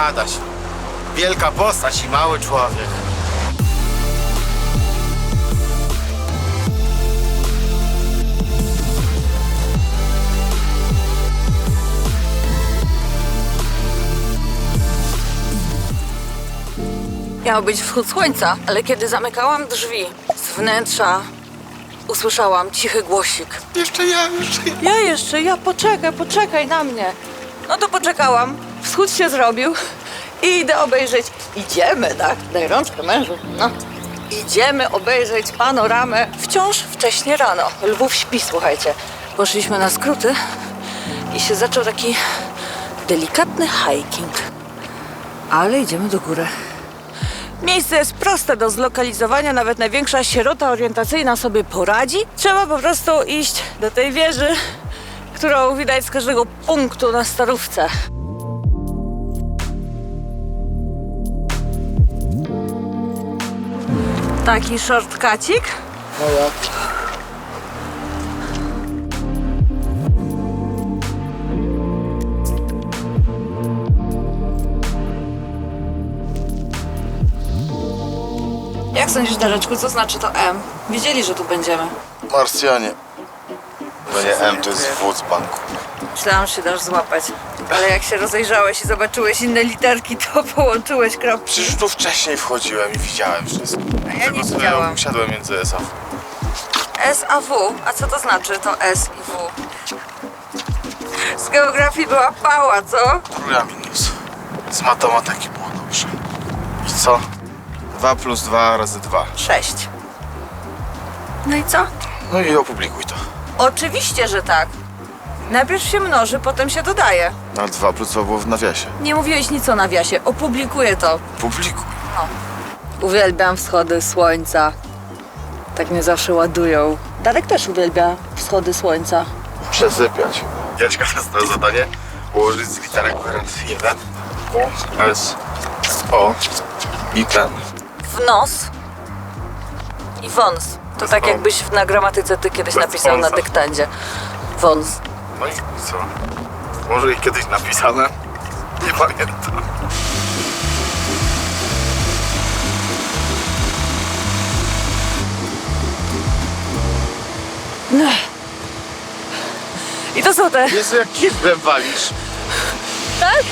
Adaś. Wielka postać i mały człowiek. Miał być wschód słońca, ale kiedy zamykałam drzwi z wnętrza, usłyszałam cichy głosik. Jeszcze ja, jeszcze ja. Ja jeszcze, ja poczekaj, poczekaj na mnie. No to poczekałam, wschód się zrobił i idę obejrzeć. Idziemy, tak? Daj rączkę mężu. No. Idziemy obejrzeć panoramę. Wciąż wcześnie rano. Lwów śpi, słuchajcie. Poszliśmy na skróty i się zaczął taki delikatny hiking. Ale idziemy do góry. Miejsce jest proste do zlokalizowania, nawet największa sierota orientacyjna sobie poradzi. Trzeba po prostu iść do tej wieży, którą widać z każdego punktu na starówce. Taki shortcacik. No jak? Jak sądzisz, Dareczku, co znaczy to M? Wiedzieli, że tu będziemy. Marsjanie. To nie M, to jest W z banku. Myślałam, że się dasz złapać. Ale jak się rozejrzałeś i zobaczyłeś inne literki, to połączyłeś kropki. Przecież tu wcześniej wchodziłem i widziałem wszystko. A ja nie widziałam. Usiadłem między SAW. S a W. A co to znaczy to S i W? Z geografii była pała, co? Króla minus. Z matematyki było dobrze. I co? 2 plus 2 razy 2. Sześć. No i co? No i opublikuj to. Oczywiście, że tak. Najpierw się mnoży, potem się dodaje. A 2 plus 2 było w nawiasie. Nie mówiłeś nic o nawiasie. Opublikuję to. Publikuj. Uwielbiam wschody słońca. Tak mnie zawsze ładują. Darek też uwielbia wschody słońca. Przesypiać. Jaćka dostała zadanie ułożyć z literek jeden U, S, O i ten. W nos i wąs. To tak jakbyś na gramatyce ty kiedyś Bez napisał na wąsa. dyktandzie. Wąs. No i co? Może ich kiedyś napisane? Nie pamiętam. I to są te... Jezu, jak kiblem walisz. Tak?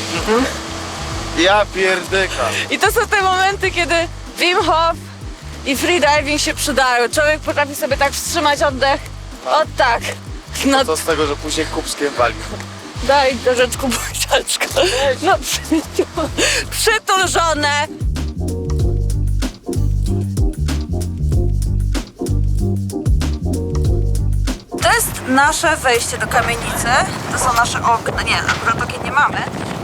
Ja pierdyka. I to są te momenty, kiedy Wim Hof i freediving się przydają. Człowiek potrafi sobie tak wstrzymać oddech. O tak. No Co z tego, że później kubskiem walił? daj do rzeczku buziaczka. No przytul, przytulżone. To jest nasze wejście do kamienicy. To są nasze okna. Nie, akurat okien nie mamy.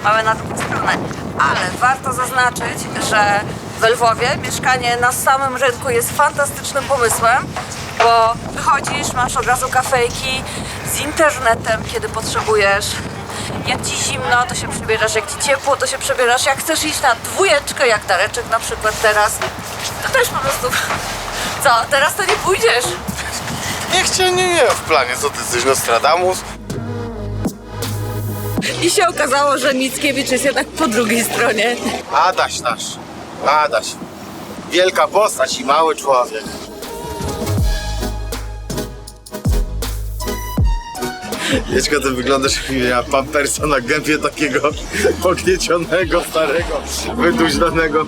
Mamy na drugą stronę. Ale warto zaznaczyć, że w Lwowie mieszkanie na samym rynku jest fantastycznym pomysłem, bo wychodzisz, masz od razu kafejki z internetem, kiedy potrzebujesz. Jak ci zimno, to się przebierasz, jak ci ciepło, to się przebierasz. Jak chcesz iść na dwójeczkę, jak Dareczek na przykład teraz, to też po prostu... Co, teraz to nie pójdziesz. Niech cię nie miał w planie, co ty jesteś Nostradamus? I się okazało, że Mickiewicz jest jednak po drugiej stronie. Adaś nasz. Adaś. Wielka postać i mały człowiek. Wieczka, ty wyglądasz jak ja pampersa na gębie takiego pogniecionego, starego, wyduźdanego,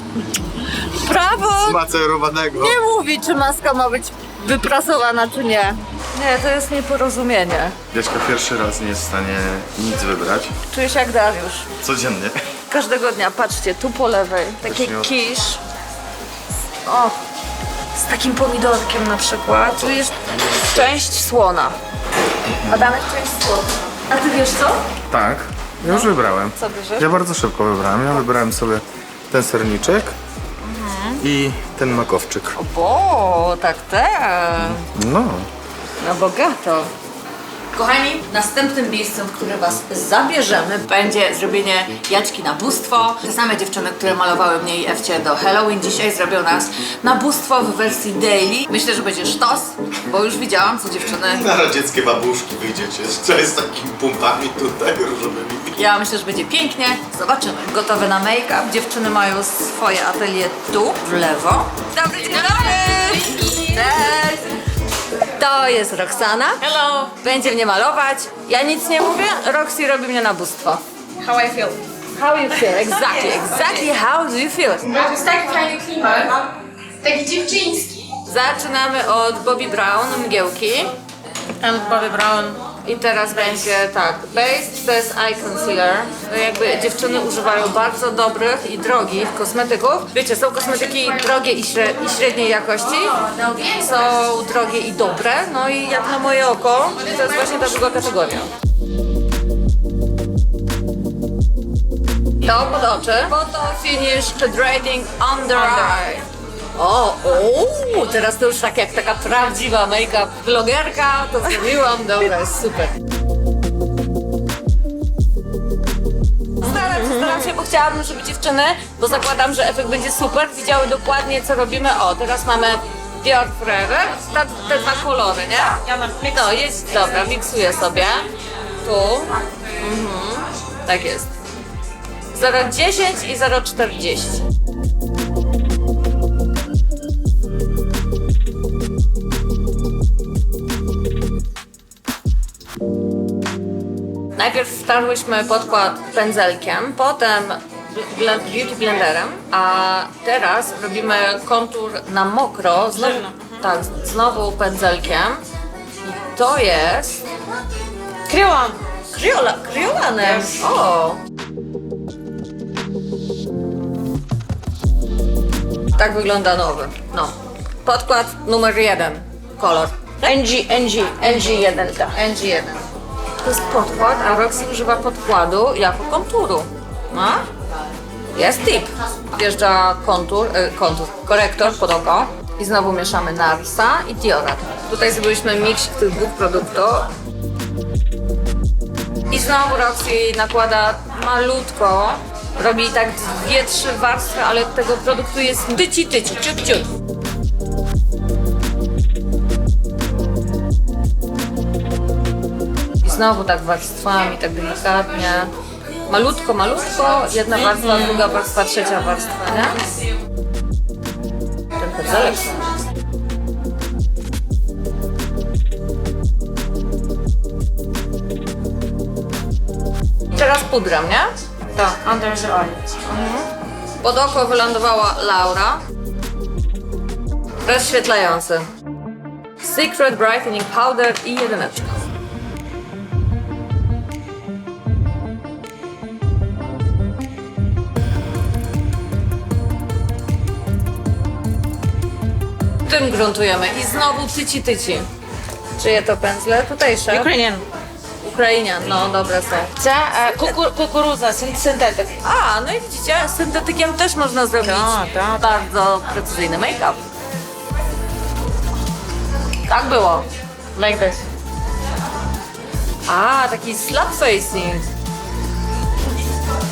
Prawo zmacerowanego. nie mówi, czy maska ma być wyprasowana, czy nie. Nie, to jest nieporozumienie. Wieczka pierwszy raz nie jest w stanie nic wybrać. Czujesz jak Dariusz. Codziennie. Każdego dnia, patrzcie, tu po lewej, takie kisz. O, z takim pomidorkiem na przykład. Tu jest część słona. Adamek, część słona. A ty wiesz co? Tak, ja już wybrałem. Co bierzesz? Ja bardzo szybko wybrałem. Ja wybrałem sobie ten serniczek i ten makowczyk. O, bo, tak, tak. No. Na bogato. Kochani, następnym miejscem, w które Was zabierzemy, będzie zrobienie jaćki na bóstwo. Te same dziewczyny, które malowały mnie i Ewcie do Halloween, dzisiaj zrobią nas na bóstwo w wersji daily. Myślę, że będzie sztos, bo już widziałam, co dziewczyny... Na radzieckie babuszki wyjdziecie, co jest takimi pumpami tutaj różowymi. Ja myślę, że będzie pięknie. Zobaczymy. Gotowe na make-up. Dziewczyny mają swoje atelier tu, w lewo. Dobry dzień dobry! Cześć! To jest Roxana. Hello. Będzie mnie malować. Ja nic nie mówię, Roxy robi mnie na bóstwo. How I feel? How you feel? Exactly, exactly how do you feel? To jest taki fajny klimat. Taki dziewczyński. Zaczynamy od Bobbi Brown, mgiełki. And Bobby Brown. I teraz będzie tak, base to jest eye concealer. No jakby dziewczyny używają bardzo dobrych i drogich kosmetyków. Wiecie, są kosmetyki drogie i, śre i średniej jakości, są drogie i dobre, no i jak na moje oko, to jest właśnie ta druga kategoria. To pod oczy. Photo finish hydrating under eye. O, o, teraz to już tak jak taka prawdziwa make-up vlogerka, to zrobiłam, dobra, jest super. Staram się, staram się, bo chciałabym, żeby dziewczyny, bo zakładam, że efekt będzie super, widziały dokładnie, co robimy. O, teraz mamy Dior Forever, ta, te dwa kolory, nie? Ja mam. No, jest, dobra, miksuję sobie. Tu. Mhm. Tak jest. 0,10 i 0,40. Najpierw wtarłyśmy podkład pędzelkiem, potem beauty blenderem, a teraz robimy kontur na mokro, znowu, tak, znowu pędzelkiem. I to jest Kryłam. Kriola, kriolanem. O! Tak wygląda nowy. No. Podkład numer jeden. Kolor. NG, NG, NG1, tak. NG1. To jest podkład, a Roxy używa podkładu jako konturu. No? Jest tip. Wjeżdża kontur, y, kontur, korektor pod oko i znowu mieszamy Narsa i Diora. Tutaj zrobiliśmy miks tych dwóch produktów. I znowu Roxy nakłada malutko. Robi tak dwie, trzy warstwy, ale tego produktu jest tyci, tyci, ciut, ciut. Znowu tak warstwami, tak delikatnie. Malutko, malutko, jedna warstwa, druga warstwa, trzecia warstwa, nie? Ten pędzelek. Teraz pudrem, nie? Tak, under the eye. Pod oko wylądowała Laura. Rozświetlający. Secret Brightening Powder i jedyneczka. Tym gruntujemy i znowu tyci tyci. Czyje to pędzle? Tutejsze. Ukrainian. Ukrainian, no dobre są. Це е, куку- кукурудза, син- синтетик. A, no i widzicie, syntetykiem też można zrobić Tak, tak. bardzo precyzyjny make-up. Tak było. Like this. A, taki slap facing.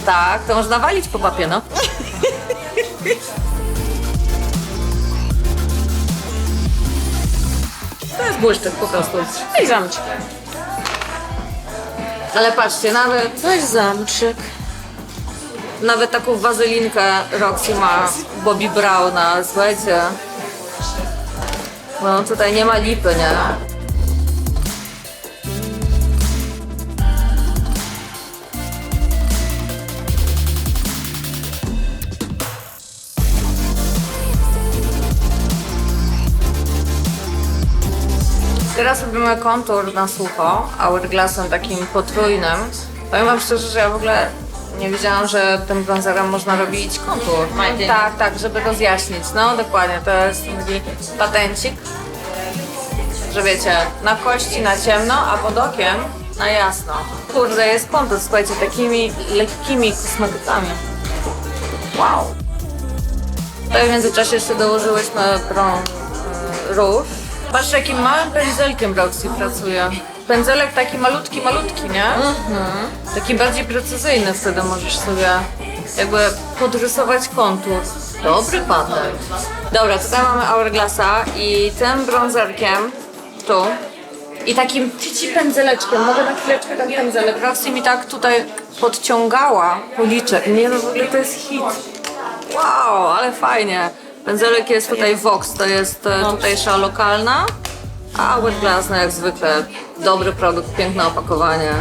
Tak, to można walić po papie, no. To jest błyszczyk po prostu. No i zamczyk. Ale patrzcie, nawet, To jest zamczyk. nawet taką wazelinkę Roxy ma Bobby Browna, słuchajcie. No tutaj nie ma lipy, nie? Teraz robimy kontur na sucho, hourglassem takim potrójnym. Powiem wam szczerze, że ja w ogóle nie wiedziałam, że tym bronzerem można robić kontur. Lighting. Tak, tak, żeby rozjaśnić. No dokładnie, to jest taki patencik, że wiecie, na kości na ciemno, a pod okiem na jasno. Kurde, jest kontur, słuchajcie, takimi lekkimi kosmetykami. Wow. Tutaj w międzyczasie jeszcze dołożyłyśmy brąz, y, róż. Patrzcie, jakim małym pędzelkiem Roxy pracuje. pędzelek taki malutki, malutki, nie? Taki bardziej precyzyjny wtedy możesz sobie jakby podrysować kontur. Dobry patent. Dobra, tutaj mamy Hourglassa i tym brązerkiem tu i takim tyci pędzeleczkiem, mogę na chwileczkę ten pędzelek, Rosji mi tak tutaj podciągała policzek. Nie no, w ogóle to jest hit. Wow, ale fajnie. Pędzelek jest tutaj Vox, to jest e, tutejsza lokalna, a Hourglass no jak zwykle dobry produkt, piękne opakowanie.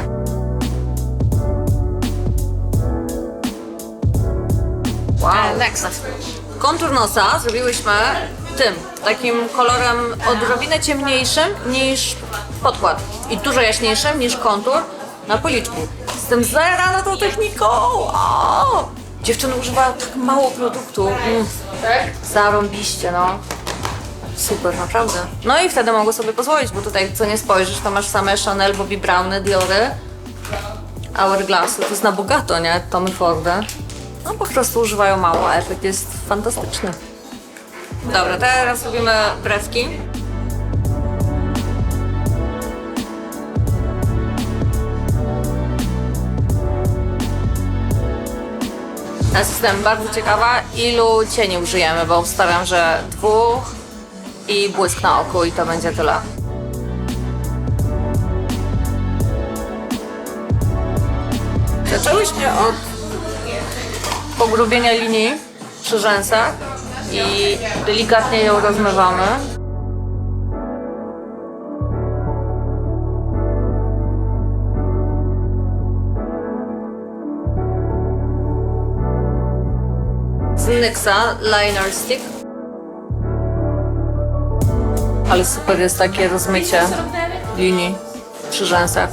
Wow. Next. Kontur nosa zrobiłyśmy tym, takim kolorem odrobinę ciemniejszym niż podkład i dużo jaśniejszym niż kontur na policzku. Jestem zajarana tą techniką! O! Dziewczyny używają tak mało produktu. Mm. Tak? Zarąbiście, no. Super, naprawdę. No i wtedy mogę sobie pozwolić, bo tutaj co nie spojrzysz, to masz same Chanel, Bobbi Browny, Diory, Hourglassy. To jest na bogato, nie? Tommy Fordy. No po prostu używają mało, a efekt jest fantastyczny. Dobra, teraz robimy brewki. Jestem bardzo ciekawa, ilu cieni użyjemy, bo wstawiam, że dwóch i błysk na oku i to będzie tyle. Zaczęłyśmy od pogrubienia linii przy rzęsach i delikatnie ją rozmywamy. Nyxa Liner Stick. Ale super jest takie rozmycie linii przy rzęsach.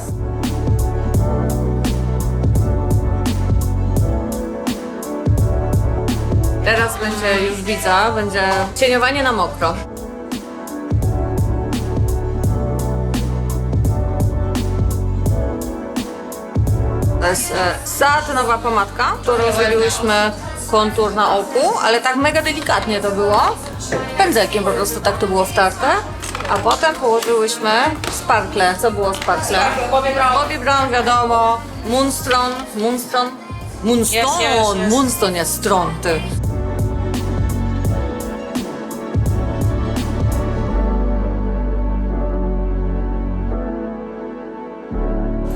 Teraz będzie już widza, będzie cieniowanie na mokro. To jest e, satynowa pomadka, którą zrobiłyśmy kontur na oku, ale tak mega delikatnie to było. Pędzelkiem po prostu tak to było wtarte. A potem położyłyśmy sparkle. Co było sparkle? Bobby Brown, wiadomo. Moonstone. Moonstone? Moonstone! Moonstone jest stron, ty.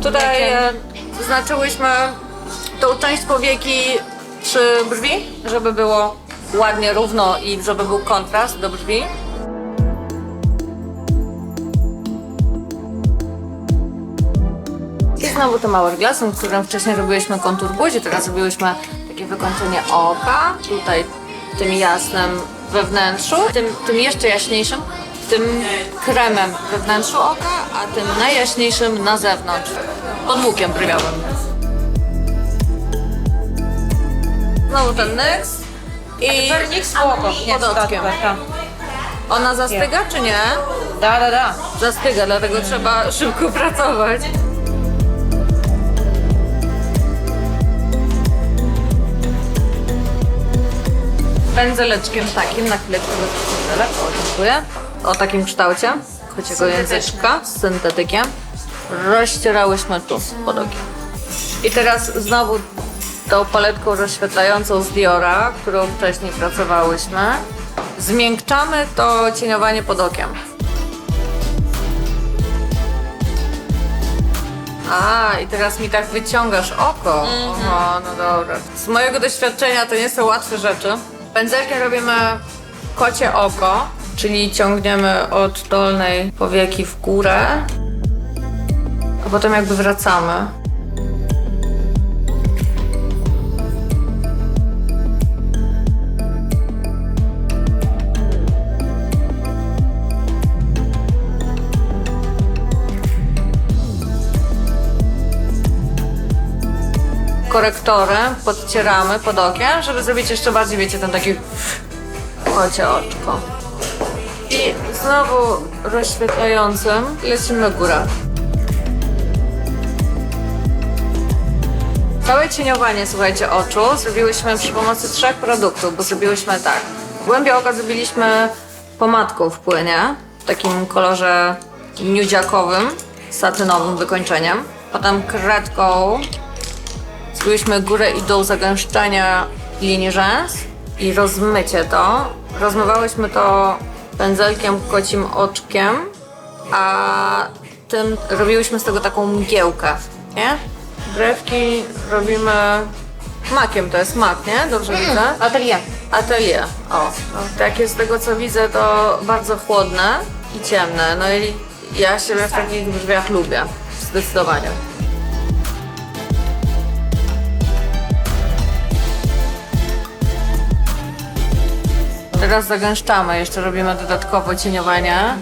Tutaj e, zaznaczyłyśmy tą część powieki przy brwi, żeby było ładnie, równo i żeby był kontrast do brwi. I znowu tym hourglassem, którym wcześniej robiłyśmy kontur buzi, teraz zrobiłyśmy takie wykończenie oka, tutaj tym jasnym we wnętrzu, tym, tym jeszcze jaśniejszym, tym kremem we wnętrzu oka, a tym najjaśniejszym na zewnątrz, pod łukiem brwiowym. Znowu ten NYX i Wernik spoko. podotkiem. Ona zastyga czy nie? Da, da, da. Zastyga, dlatego trzeba szybko pracować. Pędzeleczkiem takim, na pędzelek, o dziękuję. O takim kształcie, kociego języczka z syntetykiem. Rozcierałyśmy tu pod okiem. I teraz znowu tą paletką rozświetlającą z Diora, którą wcześniej pracowałyśmy, zmiękczamy to cieniowanie pod okiem. A, i teraz mi tak wyciągasz oko. Oho, no dobra. Z mojego doświadczenia to nie są łatwe rzeczy. Pędzelkiem robimy kocie oko, czyli ciągniemy od dolnej powieki w górę, a potem jakby wracamy. Korektorem podcieramy pod okiem, żeby zrobić jeszcze bardziej, wiecie, ten taki kocie oczko. I znowu rozświetlającym lecimy w górę. Całe cieniowanie, słuchajcie, oczu zrobiłyśmy przy pomocy trzech produktów, bo zrobiłyśmy tak. Głębię oka zrobiliśmy pomadką w płynie, w takim kolorze nudziakowym, satynowym wykończeniem. Potem kredką zrobiliśmy górę i dół zagęszczenia linii rzęs i rozmycie to. Rozmywałyśmy to pędzelkiem kocim oczkiem, a tym robiłyśmy z tego taką mgiełkę, nie? Brewki robimy makiem, to jest mak, nie? Dobrze widzę? Atelier. Atelier. O, takie z tego co widzę to bardzo chłodne i ciemne. No i ja siebie w takich drzwiach lubię. Zdecydowanie. Teraz zagęszczamy, jeszcze robimy dodatkowo cieniowanie.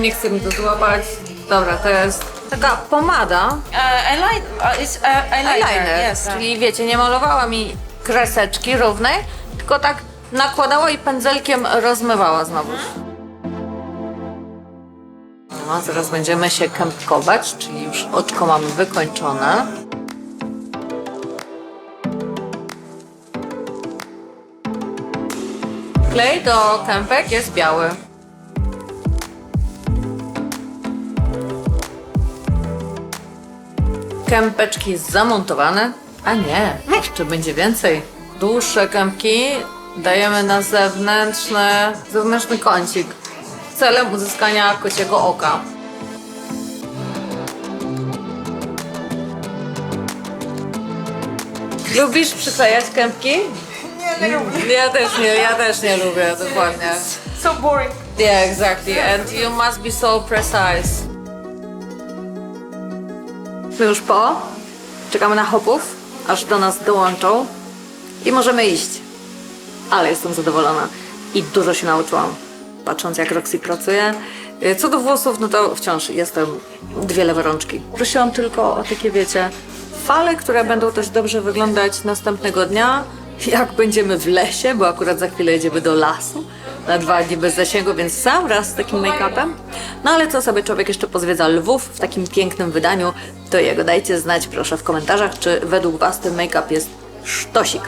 Nie chcę mi to złapać. Dobra, to jest taka pomada, Uh, eyeliner. Uh, it's uh, eyeliner. eyeliner, Yes. czyli wiecie, nie malowała mi kreseczki równej, tylko tak nakładała i pędzelkiem rozmywała znowu. Teraz będziemy się kępkować, czyli już oczko mamy wykończone. Klej do kępek jest biały. Kępeczki zamontowane. A nie, jeszcze będzie więcej. Dłuższe kępki dajemy na zewnętrzny, zewnętrzny kącik celem uzyskania kociego oka. Lubisz przyklejać kępki? Nie, nie lubię. Ja też nie, ja też nie lubię, dokładnie. So boring. Yeah, exactly. And you must be so precise. My już po. Czekamy na hopów, aż do nas dołączą i możemy iść. Ale jestem zadowolona i dużo się nauczyłam, patrząc jak Roxy pracuje. Y, Co do włosów, no to wciąż jestem dwie lewe rączki. Prosiłam tylko o takie, wiecie, fale, które będą też dobrze wyglądać następnego dnia, jak będziemy w lesie, bo akurat za chwilę jedziemy do lasu na dwa dni bez zasięgu, więc sam raz z takim make-upem. No ale co sobie człowiek jeszcze pozwiedza lwów w takim pięknym wydaniu, to jego dajcie znać proszę w komentarzach, czy według Was ten make-up jest sztosik.